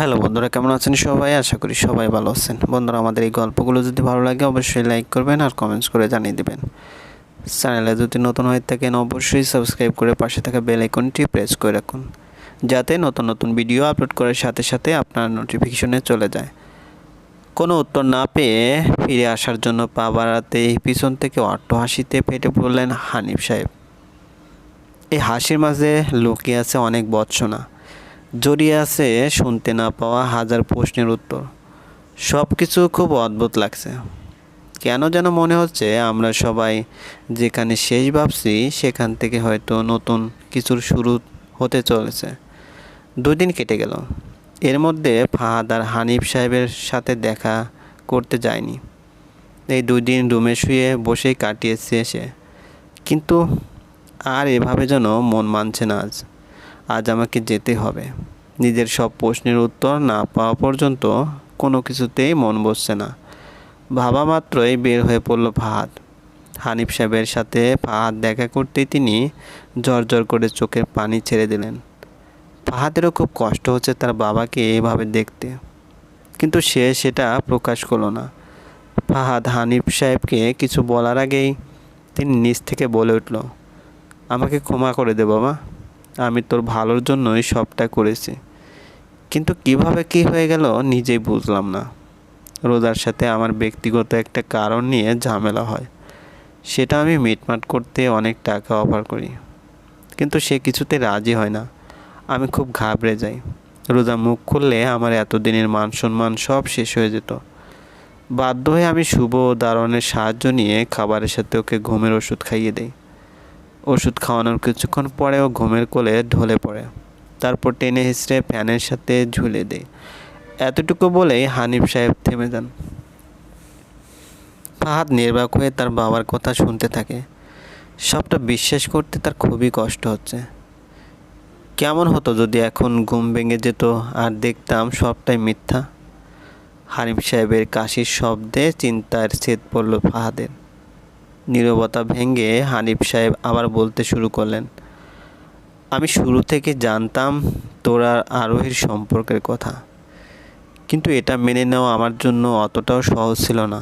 Hello বন্ধুরা, কেমন আছেন সবাই? আশা করি সবাই ভালো আছেন। বন্ধুরা, আমাদের এই গল্পগুলো যদি ভালো লাগে, অবশ্যই লাইক করবেন আর কমেন্টস করে জানিয়ে দেবেন। চ্যানেলে যদি নতুন হয়ে থাকেন, অবশ্যই সাবস্ক্রাইব করে পাশে থাকা বেল আইকনটি প্রেস করে রাখুন, যাতে নতুন নতুন ভিডিও আপলোড করার সাথে সাথে আপনার নোটিফিকেশনে চলে যায়। কোনো উত্তর না পেয়ে ফিরে আসার জন্য পা বাড়াতে পিছন থেকে হাসিতে ফেটে পড়লেন হানিফ সাহেব। এই হাসির মাঝে লুকিয়ে আছে অনেক বৎসনা জড়িয়ে আছে শুনতে না পাওয়া হাজার প্রশ্নের উত্তর। সব কিছু খুব অদ্ভুত লাগছে। কেন যেন মনে হচ্ছে আমরা সবাই যেখানে শেষ ভাবছি, সেখান থেকে হয়তো নতুন কিছুর শুরু হতে চলেছে। দুই দিন কেটে গেল। এর মধ্যে ফাহাদ আর হানিফ সাহেবের সাথে দেখা করতে যায়নি। এই দুই দিন রুমে শুয়ে বসেই কাটিয়েছে সে। কিন্তু আর এভাবে যেন মন মানছে না আজ। আজ আমাকে যেতে হবে। নিজের সব প্রশ্নের উত্তর না পাওয়া পর্যন্ত কোনো কিছুতেই মন বসছে না। ভাবা মাত্রই বের হয়ে পড়ল ফাহাদ। হানিফ সাহেবের সাথে ফাহাদ দেখা করতেই তিনি জ্বর করে চোখের পানি ছেড়ে দিলেন। ফাহাদেরও খুব কষ্ট হচ্ছে তার বাবাকে এভাবে দেখতে। কিন্তু সে সেটা প্রকাশ করল না। ফাহাদ হানিফ সাহেবকে কিছু বলার আগেই তিনি নিচ থেকে বলে উঠল, আমাকে ক্ষমা করে দে বাবা। আমি তোর ভালোর জন্যই সবটা করেছি। কিন্তু কীভাবে কি হয়ে গেল নিজেই বুঝলাম না। রোজার সাথে আমার ব্যক্তিগত একটা কারণ নিয়ে ঝামেলা হয়। সেটা আমি মিটমাট করতে অনেক টাকা অফার করি। কিন্তু সে কিছুতে রাজি হয় না। আমি খুব ঘাবড়ে যাই। রোজা মুখ খুললে আমার এতদিনের মান সম্মান সব শেষ হয়ে যেত। বাধ্য হয়ে আমি শুভ দারণের সাহায্য নিয়ে খাবারের সাথে ওকে ঘুমের ওষুধ খাইয়ে দেই। ওষুধ খাওয়ানোর কিছুক্ষণ পরেও ঘুমের কোলে ঢলে পড়ে। তারপর টেনে হিসড়ে ফ্যানের সাথে ঝুলে দেয়। এতটুকু বলেই হানিফ সাহেব থেমে যান। ফাহাদ নির্বাক হয়ে তার বাবার কথা শুনতে থাকে। সবটা বিশ্বাস করতে তার খুবই কষ্ট হচ্ছে। কেমন হতো যদি এখন ঘুম ভেঙে যেত আর দেখতাম সবটাই মিথ্যা? হানিফ সাহেবের কাশির শব্দে চিন্তার ছেদ পড়ল ফাহাদের। নীরবতা ভেঙে হানিফ সাহেব আবার বলতে শুরু করলেন, আমি শুরু থেকে জানতাম তোর আর আরোহীর সম্পর্কের কথা, কিন্তু এটা মেনে নেওয়া আমার জন্য অতটাও সহজ ছিল না।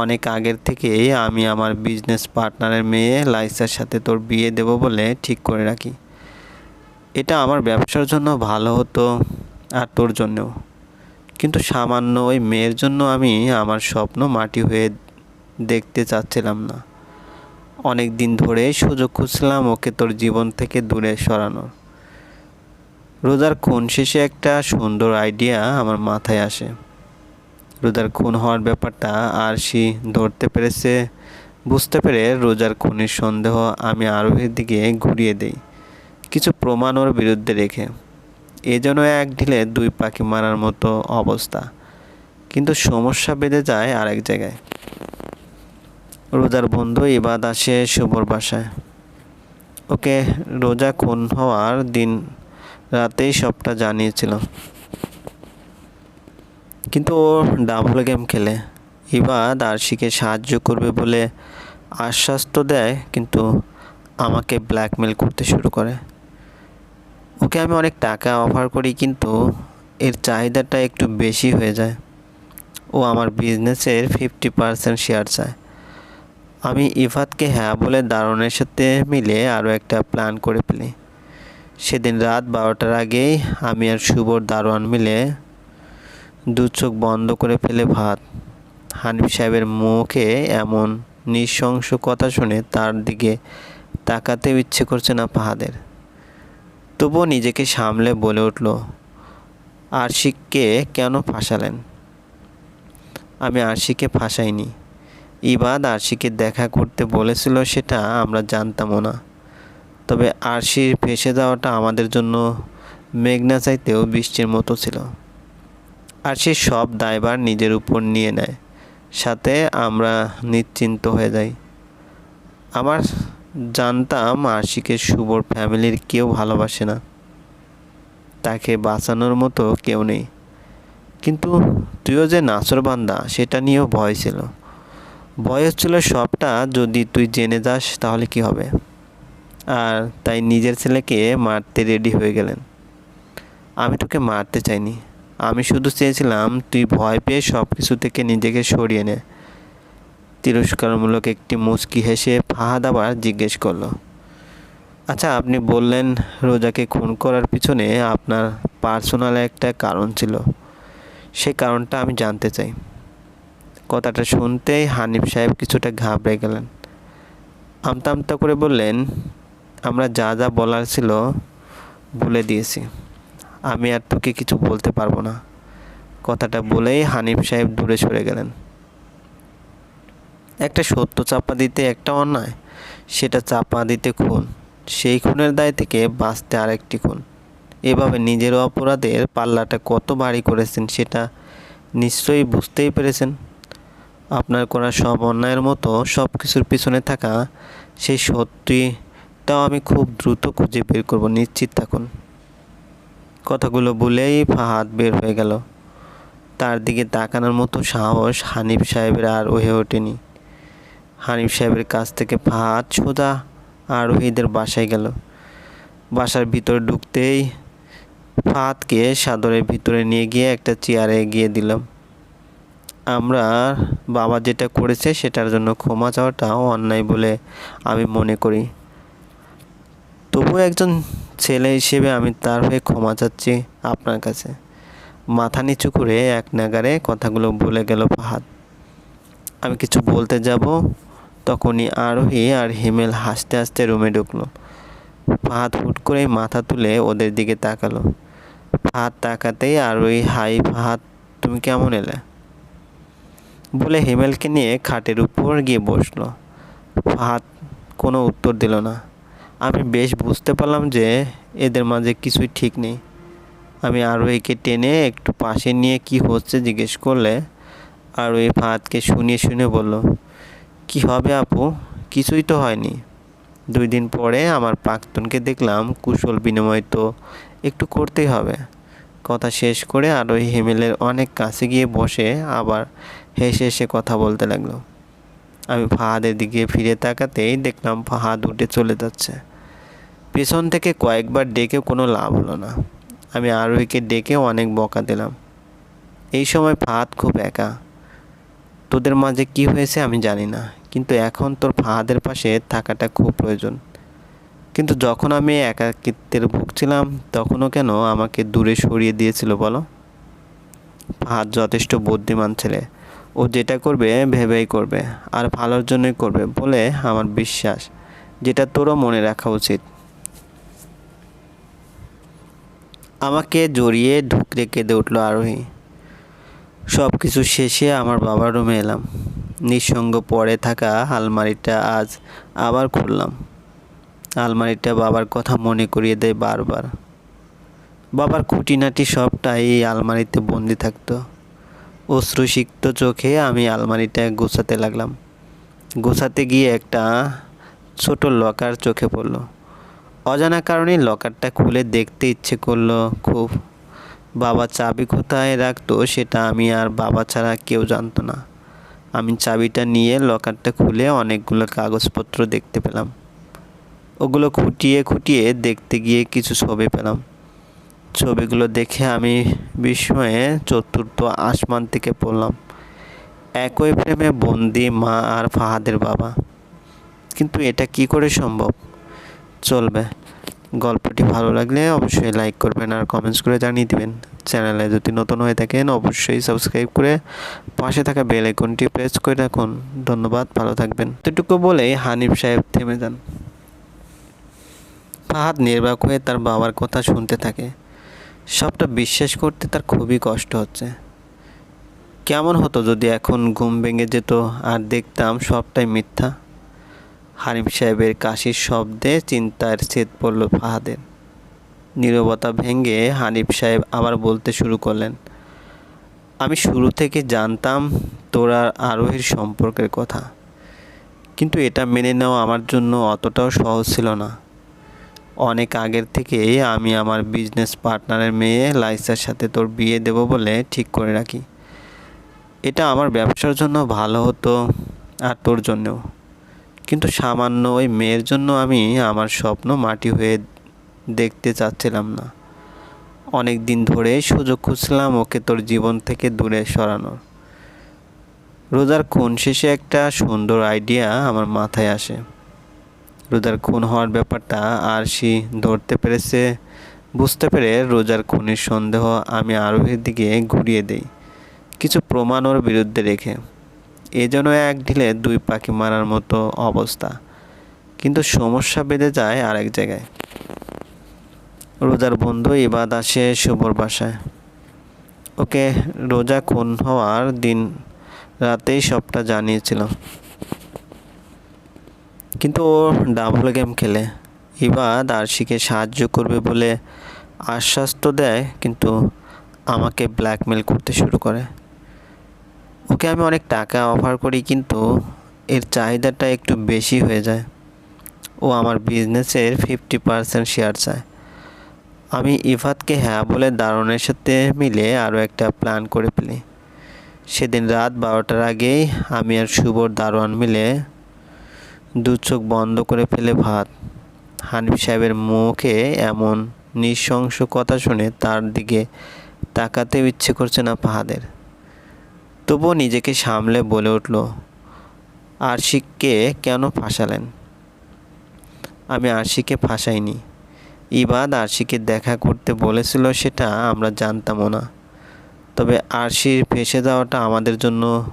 অনেক আগের থেকেই আমি আমার বিজনেস পার্টনারের মেয়ে লাইসার সাথে তোর বিয়ে দেব বলে ঠিক করে রাখি। এটা আমার ব্যবসার জন্য ভালো হতো আর তোর জন্যও। কিন্তু সামান্য ওই মেয়ের জন্য আমি আমার স্বপ্ন মাটি হয়ে দেখতে চাচ্ছিলাম না। অনেক দিন ধরে সুযোগ খুঁজছিলাম ওকে তোর জীবন থেকে দূরে সরানোর। রোজার খুন শেষে একটা সুন্দর আইডিয়া আমার মাথায় আসে। রোজার খুন হওয়ার ব্যাপারটা আর সি ধরতে পেরেছে, বুঝতে পেরে রোজার খুনের সন্দেহ আমি আরোহীর দিকে ঘুরিয়ে দেই। কিছু প্রমাণ ওর বিরুদ্ধে রেখে। এ যেন এক ঢিলে দুই পাখি মারার মতো অবস্থা। কিন্তু সমস্যা বেঁধে যায় আরেক জায়গায়। রোজার বন্ধু, ইবাদ আসে শুভর বাসায়। ওকে রোজা খুন হওয়ার দিন রাতেই সবটা জানিয়েছিল কিন্তু ও ডাবল গেম খেলে। ইবাদ আরশিকে সাহায্য করবে বলে আশ্বাস তো দেয়, কিন্তু আমাকে ব্ল্যাকমেল করতে শুরু করে। ওকে আমি অনেক টাকা অফার করি, কিন্তু এর চাহিদাটা একটু বেশি হয়ে যায়। ও আমার বিজনেসের ফিফটি পার্সেন্ট শেয়ার চায়। আমি ইফাতকে হ্যাঁ বলে দারুণের সাথে মিলে আরও একটা প্ল্যান করে ফেলি। সেদিন রাত বারোটার আগেই আমি আর শুভর দারোয়ান মিলে দু চোখ বন্ধ করে ফেলে ভাত। হানিফ সাহেবের মুখে এমন নৃশংস কথা শুনে তার দিকে তাকাতেও ইচ্ছে করছে না পাহাদের তবুও নিজেকে সামলে বলে উঠল, আরশিককে কেন ফাঁসালেন? আমি আরশিকে ফাঁসাইনি। ইবাদ আরশিকে দেখা করতে বলেছিল সেটা আমরা জানতামও না। তবে আরশির ফেসে যাওয়াটা আমাদের জন্য মেঘনা চাইতেও বৃষ্টির মতো ছিল। আরশির সব দায়ভার নিজের উপর নিয়ে নেয়, সাথে আমরা নিশ্চিন্ত হয়ে যাই। আমার জানতাম আশিকে শুভর ফ্যামিলির কেউ ভালোবাসে না, তাকে বাঁচানোর মতো কেউ নেই। কিন্তু তুইও যে নাচর বান্দা, সেটা নিয়েও ভয় ছিল। ভয় ছিল সবটা, যদি তুই জেনে যাস তাহলে কি হবে? আর তাই নিজের ছেলেকে মারতে রেডি হয়ে গেলেন। আমি তোকে মারতে চাইনি। আমি শুধু চেয়েছিলাম তুই ভয় পেয়ে সব কিছু থেকে নিজেকে সরিয়ে নে। তিরস্কারমূলক একটি মুচকি হেসে ফাহাদ আবার জিজ্ঞেস করল আচ্ছা আপনি বললেন রোজাকে খুন করার পিছনে আপনার পার্সোনাল একটা কারণ ছিল। সেই কারণটা আমি জানতে চাই। কথাটা শুনতেই হানিফ সাহেব কিছুটা ঘাবড়ে গেলেন। আমতা আমতা করে বললেন, আমরা যা যা বলার ছিল বলে দিয়েছি। আমি আর তোকে কিছু বলতে পারব না। কথাটা বলেই হানিফ সাহেব দূরে সরে গেলেন। একটা সত্য চাপা দিতে একটা অন্যায়, সেটা চাপা দিতে খুন। সেই খুনের দায় থেকে বাঁচতে আরেকটি খুন। এভাবে নিজের অপরাধের পাল্লাটা কত ভারী করেছেন, সেটা নিশ্চয়ই বুঝতেই পেরেছেন। আপনার করা সব অন্যায়ের মতো সব কিছুর পিছনে থাকা সেই সত্যিটাও আমি খুব দ্রুত খুঁজে বের করব, নিশ্চিত থাকুন। কথাগুলো বলেই ফাহাদ বের হয়ে গেল। তার দিকে তাকানোর মতো সাহস হানিফ সাহেবের আর হয়ে ওঠেনি। হানিফ সাহেবের কাছ থেকে ফাহাদ, সোজা আরোহীদের বাসায় গেল। বাসার ভিতরে ঢুকতেই ফাহাদকে সাদরের ভিতরে নিয়ে গিয়ে একটা চেয়ারে গিয়ে দিলাম। আমরা বাবা যেটা করেছে সেটার জন্য ক্ষমা চাওয়াটাও অন্যায় বলে আমি মনে করি। তবু একজন ছেলে হিসেবে আমি তার হয়ে ক্ষমা চাচ্ছি আপনার কাছে। মাথা নিচু করে এক নাগারে কথাগুলো বলে গেল ফাহাদ। আমি কিছু বলতে যাব, তখনই আরোহী আর হিমেল হাসতে হাসতে রুমে ঢুকলো। ফাহাদ হুট করে মাথা তুলে ওদের দিকে তাকালো। ফাহাদ তাকাতেই আরোহী, হাই ফাহাদ, তুমি কেমন এলে? বলে হেমেলকে নিয়ে খাটের উপর গিয়ে বসল। ফাহাদ কোনো উত্তর দিল না। আমি বেশ বুঝতে পারলাম যে এদের মাঝে কিছুই ঠিক নেই। আমি আরোহীকে টেনে একটু পাশে নিয়ে কি হচ্ছে জিজ্ঞেস করলে আরোহী ফাহাদকে শুনিয়ে শুনে বলল, কি হবে আপু? কিছুই তো হয়নি। দুই দিন পরে আমার প্রাক্তনকে দেখলাম কুশল বিনিময় তো একটু করতেই হবে। কথা শেষ করে আরোহী হিমেলের অনেক কাছে গিয়ে বসে আবার হেসে হেসে কথা বলতে লাগল। আমি ফাহাদের দিকে ফিরে তাকাতেই দেখলাম ফাহাদ উঠে চলে যাচ্ছে। পেছন থেকে কয়েকবার ডেকে কোনো লাভ হলো না। আমি আরোহীকে ডেকে অনেক বকা দিলাম। এই সময় ফাহাদ খুব একা। তোদের মাঝে কি হয়েছে আমি জানি না, কিন্তু এখন তোর ফাহাদের পাশে থাকাটা খুব প্রয়োজন। কিন্তু যখন আমি একাকিত্বের ভুগছিলাম তখনও কেন আমাকে দূরে সরিয়ে দিয়েছিল বলো? ফাহাদ যথেষ্ট বুদ্ধিমান ছেলে। ও যেটা করবে, ভেবেই করবে, আর ভালোর জন্যই করবে বলে আমার বিশ্বাস, যেটা তোরও মনে রাখা উচিত। আমাকে জড়িয়ে ঢুকরে কেঁদে উঠল আরোহী। সব কিছু শেষে আমার বাবার রুমে এলাম। নিঃসঙ্গ পড়ে থাকা আলমারিটা আজ আবার খুললাম। আলমারিটা বাবার কথা মনে করিয়ে দেয় বারবার। বাবার খুঁটিনাটি সবটাই এই আলমারিতে বন্দি থাকতো। অশ্রুসিক্ত চোখে আমি আলমারিটা গোছাতে লাগলাম। গোছাতে গিয়ে একটা ছোট লকার চোখে পড়ল। অজানা কারণে লকারটা খুলে দেখতে ইচ্ছে করল খুব। বাবা চাবি কোথায় রাখতো সেটা আমি আর বাবা ছাড়া কেউ জানতো না। আমি চাবিটা নিয়ে লকারটা খুলে অনেকগুলো কাগজপত্র দেখতে পেলাম। ওগুলো খুঁটিয়ে খুঁটিয়ে দেখতে গিয়ে কিছু ছবি পেলাম। ছবিগুলো দেখে আমি বিস্ময়ে চতুর্থ আসমান থেকে পড়লাম। একই প্রেমে বন্দি মা আর ফাহাদের বাবা। কিন্তু এটা কি করে সম্ভব? চলবে। গল্পটি ভালো লাগলে অবশ্যই লাইক করবেন আর কমেন্টস করে জানিয়ে দিবেন। চ্যানেলে যদি নতুন হয়ে থাকেন, অবশ্যই সাবস্ক্রাইব করে পাশে থাকা বেল আইকনটি প্রেস করে রাখুন। ধন্যবাদ, ভালো থাকবেন। এতটুকু বলেই হানিফ সাহেব থেমে যান। ফাহাদ নির্বাক হয়ে তার বাবার কথা শুনতে থাকে। সবটা বিশ্বাস করতে তার খুবই কষ্ট হচ্ছে। কেমন হতো যদি এখন ঘুম ভেঙে যেত আর দেখতাম সবটাই মিথ্যা? হানিফ সাহেবের কাশির শব্দে চিন্তার ছেদ পড়ল ফাহাদের। নীরবতা ভেঙে হানিফ সাহেব আবার বলতে শুরু করলেন, আমি শুরু থেকে জানতাম তোরা আরোহীর সম্পর্কের কথা, কিন্তু এটা মেনে নেওয়া আমার জন্য অতটাও সহজ ছিল না। অনেক আগের থেকেই আমি আমার বিজনেস পার্টনারের মেয়ে লাইসার সাথে তোর বিয়ে দেব বলে ঠিক করে রাখি। এটা আমার ব্যবসার জন্য ভালো হতো আর তোর জন্যও। কিন্তু সামান্য ওই মেয়ের জন্য আমি আমার স্বপ্ন মাটি হয়ে দেখতে চাচ্ছিলাম না। অনেক দিন ধরে সুযোগ খুঁজছিলাম ওকে তোর জীবন থেকে দূরে সরানোর। রোজার খুন শেষে একটা সুন্দর আইডিয়া আমার মাথায় আসে। রোজার খুন হওয়ার ব্যাপারটা আর সে ধরতে পেরেছে। বুঝতে পেরে রোজার খুনের সন্দেহ আমি আরোহীর দিকে ঘুরিয়ে দেই। কিছু প্রমাণ ওর বিরুদ্ধে রেখে। এ যেন এক ঢিলে দুই পাখি মারার মতো অবস্থা। কিন্তু সমস্যা বেঁধে যায় আরেক জায়গায়। রোজার বন্ধু ইবাদ আসে শুভর বাসায়। ওকে রোজা খুন হওয়ার দিন রাতেই সবটা জানিয়েছিল কিন্তু ও ডাবল গেম খেলে। ইবাদ আরশিকে সাহায্য করবে বলে আশ্বাস তো দেয়, কিন্তু আমাকে ব্ল্যাকমেল করতে শুরু করে। ওকে আমি অনেক টাকা অফার করি, কিন্তু এর চাহিদাটা একটু বেশি হয়ে যায়। ও আমার বিজনেসের ফিফটি পার্সেন্ট শেয়ার চায়। আমি ইফাতকে হ্যাঁ বলে দারুণের সাথে মিলে আরও একটা প্ল্যান করে ফেলি। সেদিন রাত বারোটার আগেই আমি আর শুভর দারোয়ান মিলে দু চোখ বন্ধ করে ফেলে ভাত। হানিফ সাহেবের মুখে এমন নৃশংস কথা শুনে তার দিকে তাকাতেও ইচ্ছে করছে না ফাহাদের। তবুও নিজেকে সামলে বলে উঠল, আরশিককে কেন ফাঁসালেন? আমি আরশিকে ফাঁসাইনি। ইবাদ আরশিকে দেখা করতে বলেছিল সেটা আমরা জানতামও না। তবে আরশির ফেসে যাওয়াটা আমাদের জন্য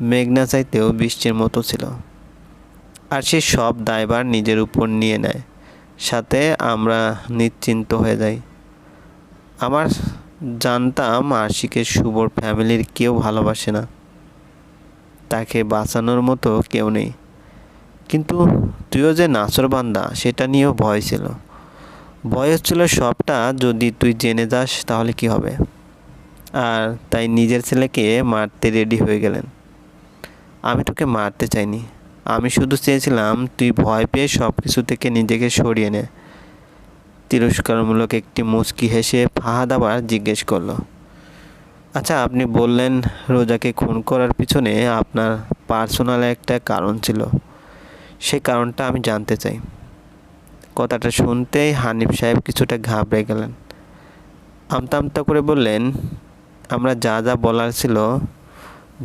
মেঘনা চাইতেও বৃষ্টির মতো ছিল। আরশির সব দায়ভার নিজের উপর নিয়ে নেয়। সাথে আমরা নিশ্চিন্ত হয়ে যাই। আমার জানতাম আশিকের শুভর ফ্যামিলির কেউ ভালোবাসে না। তাকে বাঁচানোর মতো কেউ নেই। কিন্তু তুইও যে নাচরবান্দা সেটা নিয়েও ভয় ছিল। ভয় হচ্ছিল সবটা, যদি তুই জেনে যাস তাহলে কি হবে? আর তাই নিজের ছেলেকে মারতে রেডি হয়ে গেলেন। আমি তোকে মারতে চাইনি। আমি শুধু চেয়েছিলাম, তুই ভয় পেয়ে সব কিছু থেকে নিজেকে সরিয়ে নে। তিরস্কারমূলক একটি মুচকি হেসে ফাহাদ আবার জিজ্ঞেস করল আচ্ছা আপনি বললেন রোজাকে খুন করার পিছনে আপনার পার্সোনাল একটা কারণ ছিল। সেই কারণটা আমি জানতে চাই। কথাটা শুনতেই হানিফ সাহেব কিছুটা ঘাবড়ে গেলেন। আমতা আমতা করে বললেন, আমরা যা যা বলার ছিল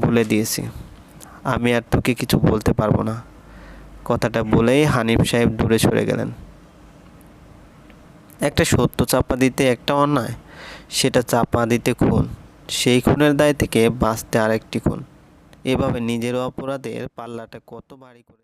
ভুলে দিয়েছি। আমি আর তোকে কিছু বলতে পারব না। কথাটা বলেই হানিফ সাহেব দূরে সরে গেলেন। একটা সত্য চাপা দিতে একটা অন্যায়, সেটা চাপা দিতে খুন। সেই খুনের দায় থেকে বাঁচতে আরেকটি খুন। এভাবে নিজের অপরাধের পাল্লাটা কত ভারী করে